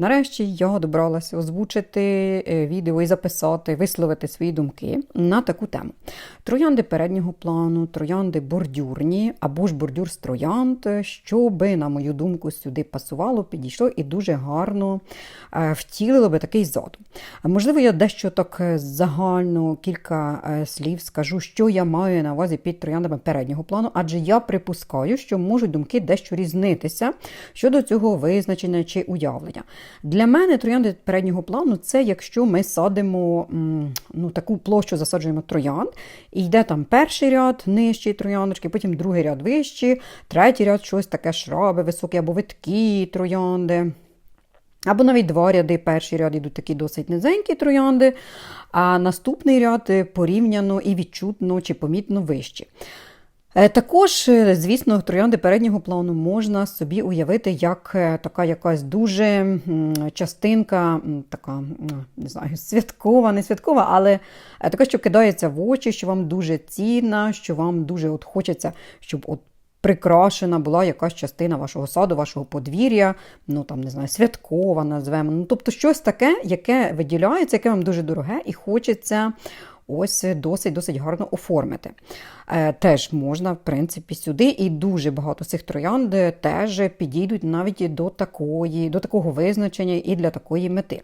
Нарешті я добралася озвучити е, відео і записати, висловити свої думки на таку тему: троянди переднього плану, троянди бордюрні або ж бордюр з троянд, що би, на мою думку, сюди пасувало, підійшло і дуже гарно е, втілило би такий задум. Можливо, я дещо так е, загально кілька слів скажу, що я маю на увазі під трояндами переднього плану, адже я припускаю, що можуть думки дещо різнитися щодо цього визначення чи уявлення. Для мене троянди переднього плану це якщо ми садимо ну, таку площу, засаджуємо троянд, і йде там перший ряд нижчий трояндочки, потім другий ряд вищий, третій ряд щось таке шраби, високі або виткі троянди. Або навіть два ряди. Перший ряд йдуть такі досить низенькі троянди, а наступний ряд порівняно і відчутно чи помітно вищі. Е, також, е, звісно, троянди переднього плану можна собі уявити як е, така якась дуже частинка, така не знаю, святкова, не святкова, але така, що кидається в очі, що вам дуже цінна, що вам дуже от хочеться, щоб от прикрашена була якась частина вашого саду, вашого подвір'я, ну там не знаю, святкова назвемо. Ну, Тобто щось таке, яке виділяється, яке вам дуже дороге, і хочеться ось досить-досить гарно оформити. Е, теж можна, в принципі, сюди, і дуже багато цих троянд теж підійдуть навіть до такої, до такого визначення і для такої мети.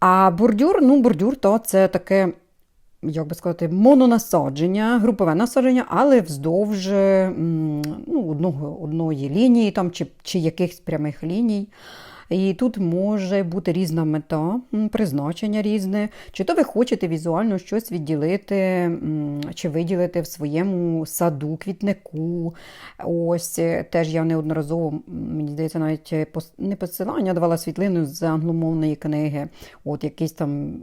А бордюр, ну, бордюр, то це таке. Як би сказати, мононасадження, групове насадження, але вздовж ну, одного, одної лінії там, чи чи якихось прямих ліній. І тут може бути різна мета, призначення різне. Чи то ви хочете візуально щось відділити чи виділити в своєму саду, квітнику. Ось е, теж я неодноразово, мені здається, навіть е, не посилання давала світлину з англомовної книги. От якийсь там.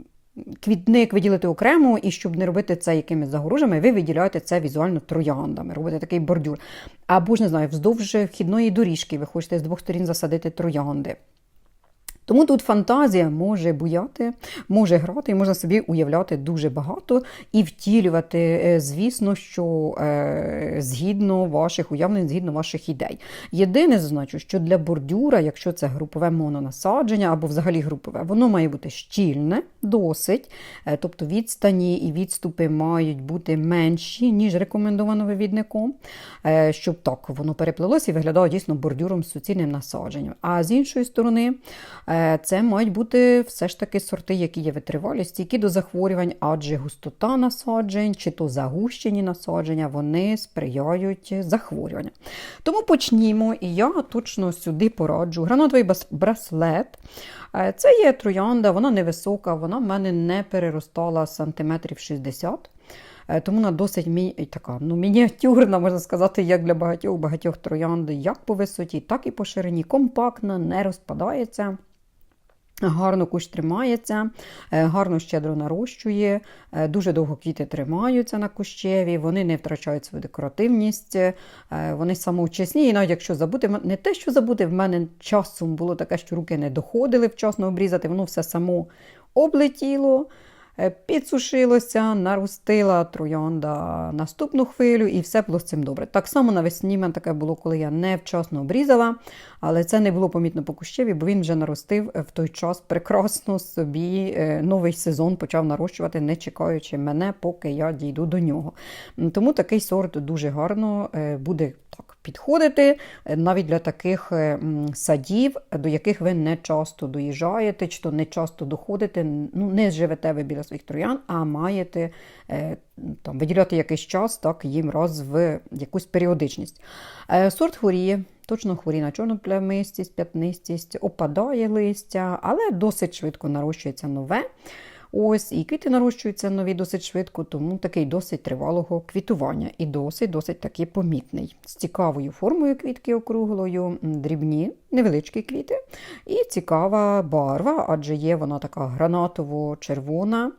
Квітник виділити окремо, і щоб не робити це якимись загорожами, ви виділяєте це візуально трояндами, робите такий бордюр. Або ж не знаю, вздовж вхідної доріжки ви хочете з двох сторін засадити троянди. Тому тут фантазія може буяти, може грати, і можна собі уявляти дуже багато і втілювати, е, звісно, що е, згідно ваших уявлень, згідно ваших ідей. Єдине, зазначу, що для бордюра, якщо це групове мононасадження або взагалі групове, воно має бути щільне, досить, е, тобто відстані і відступи мають бути менші, ніж рекомендовано вивідником, щоб так воно переплилося і виглядало дійсно бордюром з суцільним насадженням. А з іншої сторони, це мають бути все ж таки сорти, які є витривалі, стійкі до захворювань, адже густота насаджень чи то загущені насадження, вони сприяють захворюванням. Тому почнімо, і я точно сюди пораджу. Гранатовий браслет. Е, це є троянда, вона невисока, вона в мене не переростала сантиметрів 60 е, тому вона досить мі... така ну, мініатюрна, можна сказати, як для багатьох багатьох троянд, як по висоті, так і по ширині. Компактна, не розпадається. Гарно кущ тримається, е, гарно щедро нарощує, е, дуже довго квіти тримаються на кущеві, вони не втрачають свою декоративність, е, вони самоучасні. І навіть якщо забути, не те, що забути, в мене часом було таке, що руки не доходили вчасно обрізати, воно все само облетіло. Е, підсушилося, наростила троянда наступну хвилю, і все було з цим добре. Так само навесні мене таке було, коли я невчасно обрізала, але це не було помітно по кущеві, бо він вже наростив в той час прекрасно собі е, новий сезон почав нарощувати, не чекаючи мене, поки я дійду до нього. Тому такий сорт дуже гарно е, буде так підходити е, навіть для таких е, садів, до яких ви не часто доїжджаєте, чи то не часто доходите, ну не живете ви біля своїх троян, а маєте е, там, виділяти якийсь час, так, їм раз в якусь періодичність. Сорт хворіє. Точно хворі на чорну плямистість, п'ятнистість, опадає листя, але досить швидко нарощується нове. Ось, і квіти нарощуються нові досить швидко, тому такий досить тривалого квітування і досить-досить таки помітний. З цікавою формою квітки округлою, дрібні, невеличкі квіти. І цікава барва, адже є вона така гранатово-червона.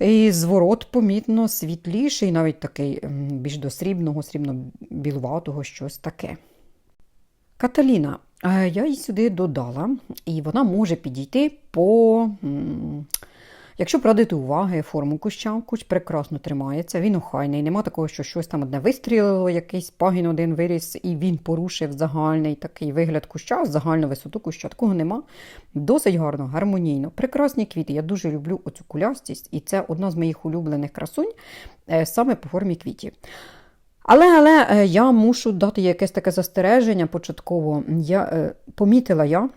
І зворот, помітно, світліший, навіть такий більш до срібного, срібно-білуватого щось таке. Каталіна. Я її сюди додала, і вона може підійти по Якщо придати уваги форму куща, кущ прекрасно тримається, він охайний, нема такого, що щось там одне вистрілило, якийсь пагін один виріс, і він порушив загальний такий вигляд куща, загальну висоту куща. Такого нема. Досить гарно, гармонійно. Прекрасні квіти. Я дуже люблю оцю кулястість, і це одна з моїх улюблених красунь е, саме по формі квітів. Але але е, я мушу дати якесь таке застереження початково. Я е, помітила я.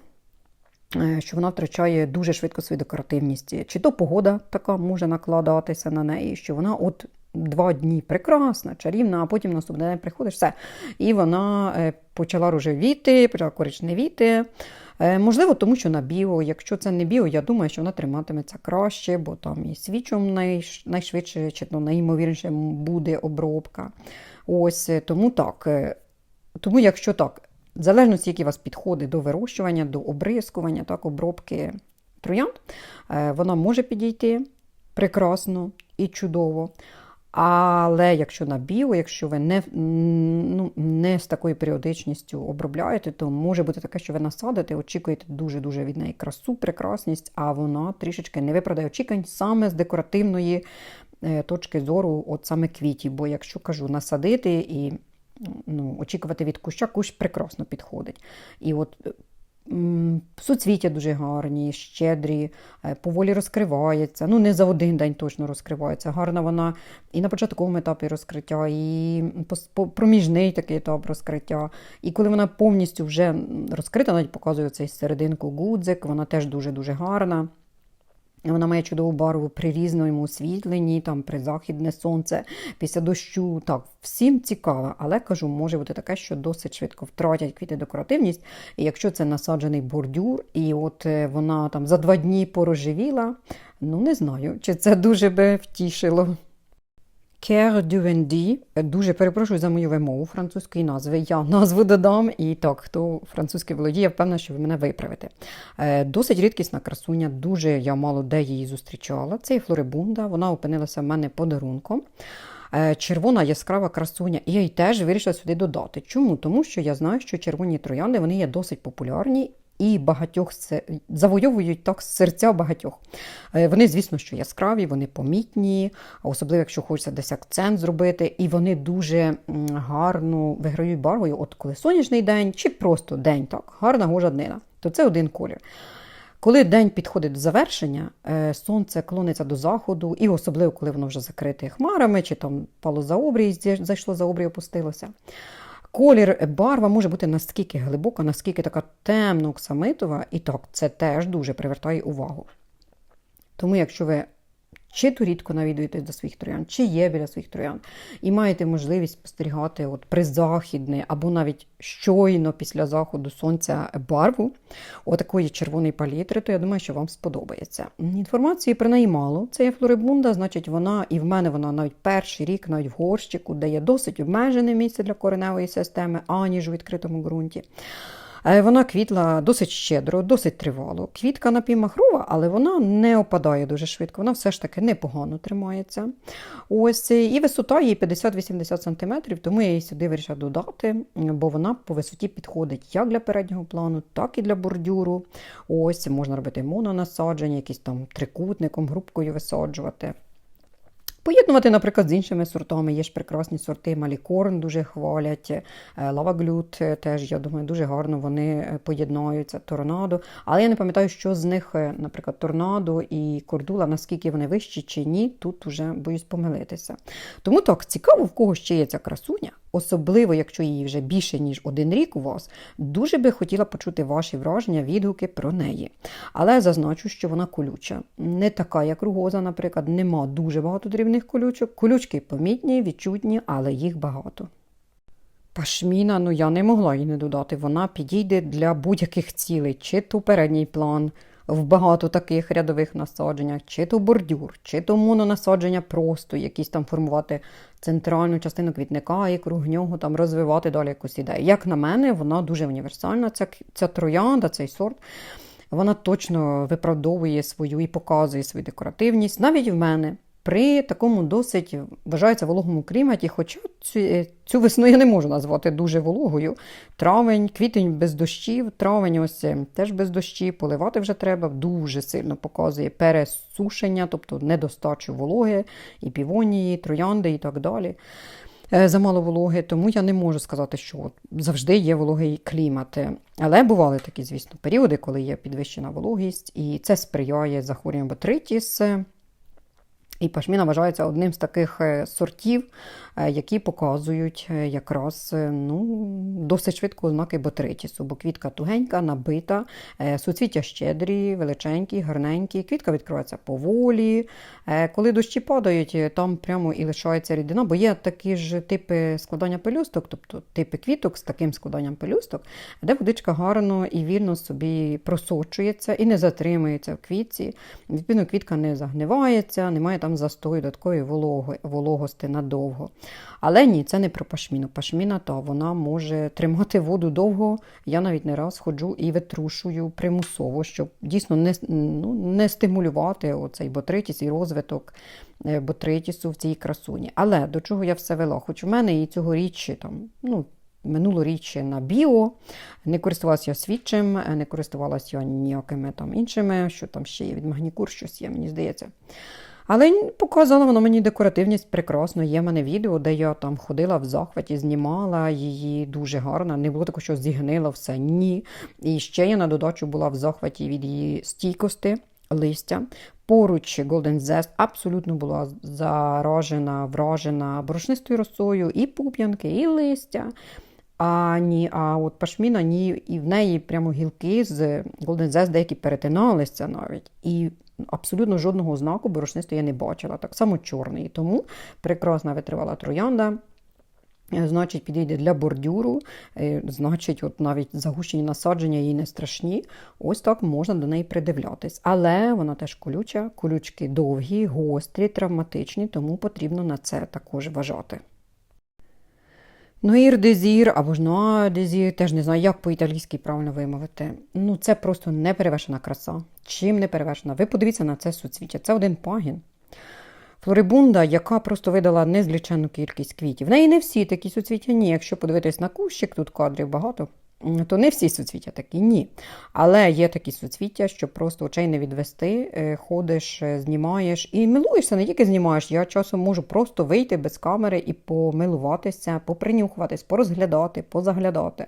Е, що вона втрачає дуже швидко свою декоративність. Чи то погода така може накладатися на неї, що вона от два дні прекрасна, чарівна, а потім наступний день приходиш, все. І вона е, почала рожевіти, почала коричневіти. Е, Можливо, тому що на біо. Якщо це не біо, я думаю, що вона триматиметься краще, бо там і свічом найшвидше, чи то найімовірніше буде обробка. Ось тому так. Тому, якщо так, в залежності, які у вас підходи до вирощування, до обрискування, так, обробки троянд, е, вона може підійти прекрасно і чудово. Але якщо на біо, якщо ви не, ну, не з такою періодичністю обробляєте, то може бути таке, що ви насадите, очікуєте дуже-дуже від неї красу, прекрасність, а вона трішечки не виправдає очікувань саме з декоративної е, точки зору, от саме квітів. Бо якщо кажу насадити і ну, очікувати від куща, кущ прекрасно підходить. І от м, суцвіття дуже гарні, щедрі, е, поволі розкривається. Ну, не за один день точно розкривається. Гарна вона і на початковому етапі розкриття, і проміжний такий етап розкриття. І коли вона повністю вже розкрита, навіть показує цей серединку гудзик, вона теж дуже-дуже гарна. Вона має чудову барву при різному освітленні, там при західне сонце, після дощу. Так, всім цікава, але кажу, може бути таке, що досить швидко втратять квіти декоративність. І якщо це насаджений бордюр, і от е, вона там за два дні порожевіла, ну не знаю, чи це дуже би втішило. Du Vendy. Дуже перепрошую за мою вимову французької назви. Я назву додам. І так, хто французький володіє, впевнена, що ви мене виправите. Е, Досить рідкісна красуня, дуже я мало де її зустрічала. Це є флорибунда, вона опинилася в мене подарунком. Е, Червона яскрава красуня, і я її теж вирішила сюди додати. Чому? Тому що я знаю, що червоні троянди вони є досить популярні і багатьох се- завойовують так серця багатьох. Е, Вони, звісно, що яскраві, вони помітні, особливо, якщо хочеться десь акцент зробити, і вони дуже гарно виграють барвою. От коли сонячний день, чи просто день, так, гарна гожа днина, то це один колір. Коли день підходить до завершення, е, сонце клониться до заходу, і особливо, коли воно вже закрите хмарами, чи там пало за обрій, зайшло за обрій, опустилося. Колір барва може бути наскільки глибока, наскільки така темно оксамитова, і так, це теж дуже привертає увагу. Тому, якщо ви чи то рідко навідуєтесь до своїх троян, чи є біля своїх троян, і маєте можливість спостерігати от призахідне або навіть щойно після заходу сонця барву отакої червоної палітри, то я думаю, що вам сподобається. Інформації про неї мало. Це є флорибунда, значить, вона і в мене вона навіть перший рік, навіть в горщику, де є досить обмежене місце для кореневої системи, аніж у відкритому ґрунті. Е, Вона квітла досить щедро, досить тривало. Квітка напівмахрова, але вона не опадає дуже швидко, вона все ж таки непогано тримається. Ось, і висота її 50-80 см, тому я її сюди вирішила додати, бо вона по висоті підходить як для переднього плану, так і для бордюру. Ось, можна робити мононасадження, якісь там трикутником, грубкою висаджувати. Поєднувати, наприклад, з іншими сортами. Є ж прекрасні сорти, Малікорн дуже хвалять, е, лаваглют е, теж, я думаю, дуже гарно вони е, поєднаються, торнадо. Але я не пам'ятаю, що з них, наприклад, торнадо і кордула, наскільки вони вищі чи ні, тут уже боюсь помилитися. Тому так, цікаво, в кого ще є ця красуня, особливо, якщо її вже більше, ніж один рік у вас, дуже би хотіла почути ваші враження, відгуки про неї. Але зазначу, що вона колюча. Не така, як ругоза, наприклад, нема дуже багато дрібних колючок. Колючки помітні, відчутні, але їх багато. Пашміна, ну я не могла її не додати. Вона підійде для будь-яких цілей, чи то передній план в багато таких рядових насадженнях, чи то бордюр, чи то мононасадження просто, якісь там формувати центральну частину квітника і круг нього там розвивати далі якусь ідею. Як на мене, вона дуже універсальна. Ця, ця троянда, цей сорт. Вона точно виправдовує свою і показує свою декоративність. Навіть в мене при такому досить вважається вологому кліматі, хоча цю, е, цю весну я не можу назвати дуже вологою. Травень, квітень без дощів, травень ось е, теж без дощів, поливати вже треба, дуже сильно показує пересушення, тобто недостачу вологи, і півонії, і троянди і так далі. Е, Замало вологи, тому я не можу сказати, що от завжди є вологий клімат. Але бували такі, звісно, періоди, коли є підвищена вологість, і це сприяє захворюванням ботритіс. І пашміна вважається одним з таких е, сортів, е, які показують е, якраз ну, досить швидко ознаки ботритісу, бо квітка тугенька, набита, суцвіття щедрі, величенькі, гарненькі, квітка відкривається поволі. Коли дощі падають, там прямо і лишається рідина, бо є такі ж типи складання пелюсток, тобто типи квіток з таким складанням пелюсток, де водичка гарно і вільно собі просочується і не затримується в квітці. Відповідно, квітка не загнивається, немає там застою додаткової вологи, вологості надовго. Але ні, це не про пашміну. Пашміна то вона може тримати воду довго. Я навіть не раз ходжу і витрушую примусово, щоб дійсно не ну, не стимулювати оцей ботритіс і розвиток е, ботритісу в цій красуні. Але до чого я все вела? Хоч у мене і цьогоріч там, ну, Минулоріч на біо, не користувалася я свідчим, не користувалася я ніякими там іншими, що там ще є від магнікур, щось є, мені здається. Але показала вона мені декоративність прекрасно. Є в мене відео, де я там ходила в захваті, знімала її дуже гарно. Не було такого, що зігнила все. Ні. І ще я на додачу була в захваті від її стійкості листя. Поруч Golden Zest абсолютно була заражена, вражена борошнистою росою, і пуп'янки, і листя. А ні, а от пашміна, ні, і в неї прямо гілки з Golden Zest деякі перетиналися навіть. І абсолютно жодного знаку борошнисту я не бачила. Так само чорний. Тому прекрасна витривала троянда. Е, значить, підійде для бордюру, е, значить, от навіть загущені насадження їй не страшні. Ось так можна до неї придивлятись. Але вона теж колюча, колючки довгі, гострі, травматичні, тому потрібно на це також вважати. Нуїр дезір або ж нуа дезір, теж не знаю, як по-італійськи правильно вимовити. Ну, це просто неперевершена краса. Чим не перевершена? Ви подивіться на це суцвіття. Це один пагін. Флорибунда, яка просто видала незліченну кількість квітів. В неї не всі такі суцвіття, ні. Якщо подивитись на кущик, тут кадрів багато, то не всі суцвіття такі, ні. Але є такі суцвіття, що просто очей не відвести, е, ходиш, е, знімаєш і милуєшся, не тільки знімаєш. Я часом можу просто вийти без камери і помилуватися, попринюхуватись, порозглядати, позаглядати.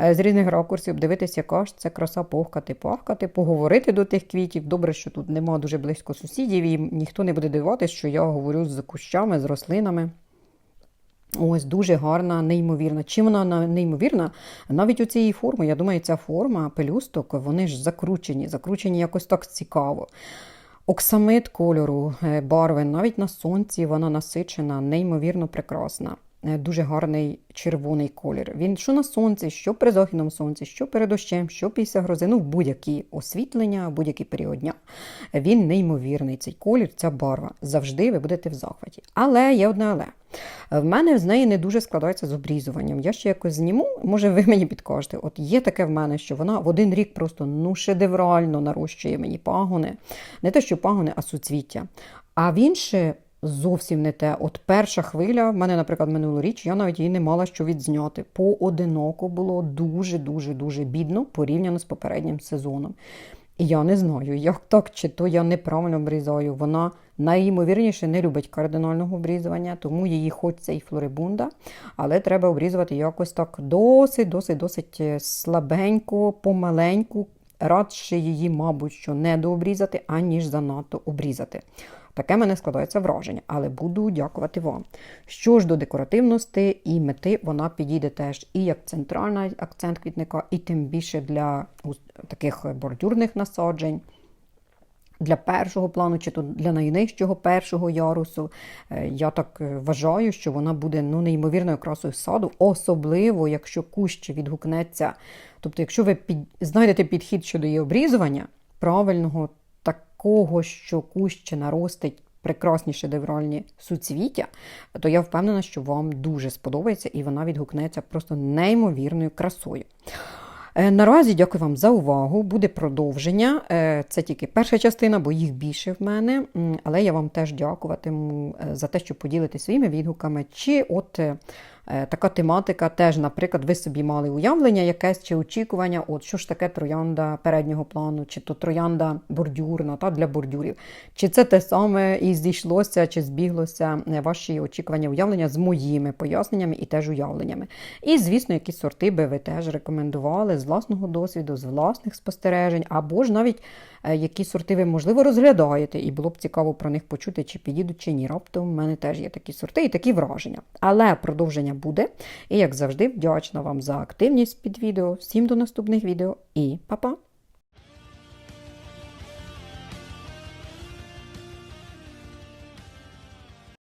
Е, з різних ракурсів, дивитися, яка ж це краса похкати, пахкати, поговорити до тих квітів. Добре, що тут нема дуже близько сусідів, і ніхто не буде дивуватися, що я говорю з кущами, з рослинами. Ось дуже гарна, неймовірна. Чим вона неймовірна? Навіть у цієї форми, я думаю, ця форма пелюсток, вони ж закручені, закручені якось так цікаво. Оксамит кольору, е, барви, навіть на сонці вона насичена, неймовірно прекрасна. Е, дуже гарний червоний колір. Він що на сонці, що при західному сонці, що перед дощем, що після грози, ну будь-які освітлення, будь-який період дня. Він неймовірний, цей колір, ця барва. Завжди ви будете в захваті. Але є одне але. В мене з неї не дуже складається з обрізуванням. Я ще якось зніму, може, ви мені підкажете. От є таке в мене, що вона в один рік просто ну, шедеврально нарощує мені пагони. Не те, що пагони, а суцвіття. А в інше зовсім не те. От перша хвиля, в мене, наприклад, минулоріч, я навіть її не мала що відзняти. Поодиноко було дуже-дуже дуже бідно порівняно з попереднім сезоном. І я не знаю, як так, чи то я неправильно обрізаю. Вона найімовірніше не любить кардинального обрізування, тому її хочеться і флорибунда, але треба обрізувати якось так досить-досить-досить е, слабенько, помаленьку. Радше її, мабуть, що не дообрізати, аніж занадто обрізати. Таке мене складається враження, але буду дякувати вам. Що ж до декоративності і мети, вона підійде теж і як центральний акцент квітника, і тим більше для таких бордюрних насаджень. Для першого плану, чи то для найнижчого першого ярусу, е, я так е, вважаю, що вона буде ну, неймовірною красою саду, особливо, якщо кущ відгукнеться. Тобто, якщо ви під... знайдете підхід щодо її обрізування правильного, такого, що кущ наростить прекрасні шедевральні суцвіття, то я впевнена, що вам дуже сподобається і вона відгукнеться просто неймовірною красою. Е, Наразі дякую вам за увагу. Буде продовження. Е, Це тільки перша частина, бо їх більше в мене. Але я вам теж дякуватиму е, за те, що поділитесь своїми відгуками. Чи от така тематика теж, наприклад, ви собі мали уявлення якесь чи очікування, от що ж таке троянда переднього плану, чи то троянда бордюрна та для бордюрів. Чи це те саме і зійшлося, чи збіглося е, ваші очікування, уявлення з моїми поясненнями і теж уявленнями. І, звісно, які сорти би ви теж рекомендували з власного досвіду, з власних спостережень, або ж навіть е, які сорти ви, можливо, розглядаєте, і було б цікаво про них почути, чи підійдуть, чи ні. Раптом в мене теж є такі сорти і такі враження. Але продовження буде. І, як завжди, вдячна вам за активність під відео. Всім до наступних відео і па-па!